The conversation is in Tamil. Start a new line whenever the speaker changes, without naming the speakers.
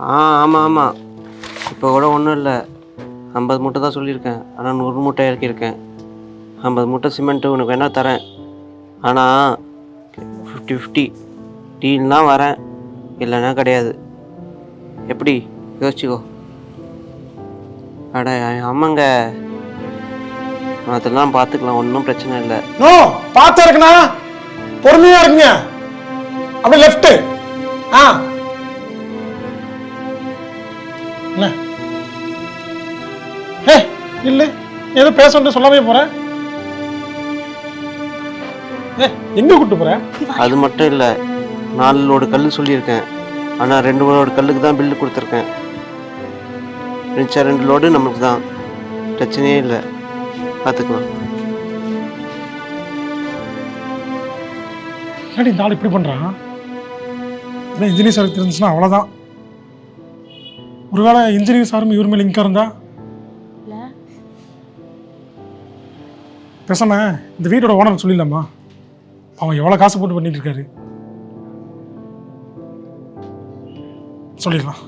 ஆ ஆமாம் ஆமாம் இப்போ கூட ஒன்றும் இல்லை. ஐம்பது மூட்டை தான் சொல்லியிருக்கேன். ஆனால் நூறு மூட்டை இறக்கியிருக்கேன். ஐம்பது மூட்டை சிமெண்ட்டு உனக்கு வேணால் தரேன். ஆனால் ஃபிஃப்டி ஃபிஃப்டி டீல்னா வரேன். இல்லைன்னா கிடையாது. எப்படி? யோசிச்சுக்கோ. அட ஆமாங்க. அதெல்லாம் பார்த்துக்கலாம் ஒன்றும் பிரச்சனை இல்லை.
நோ பார்த்து இருக்குண்ணா பொறுமையாக இருக்குங்க அப்படியே லெஃப்ட்டு ஆ. என்ன ஏ இல்ல ஏதோ பேச வந்து சொல்லாமே போறேன் ஏ எங்க கூட்டு போற?
அது மட்டும் இல்லை நாலு லோடு கல் சொல்லியிருக்கேன். ஆனால் ரெண்டு லோடு கல்லுக்கு தான் பில்லு கொடுத்துருக்கேன். மிச்சம் ரெண்டு லோடு நமக்கு தான். பிரச்சனையே இல்லை. பார்த்துக்கலாம்
என்னடி இந்த ஆள் இப்படி பண்றான்? அதான் இன்ஜினியர் சார் தெரிஞ்சுச்சுன்னா அவ்வளோதான் ஒருவேளை இன்ஜினியர் சாரும் இவர் மேலே லிங்காக இருந்தா? பேசாம இந்த வீட்டோட ஓனர் சொல்லிடலாமா? அவன் எவ்வளோ காசு போட்டு பண்ணிட்டு இருக்காரு. சொல்லிடலாம்.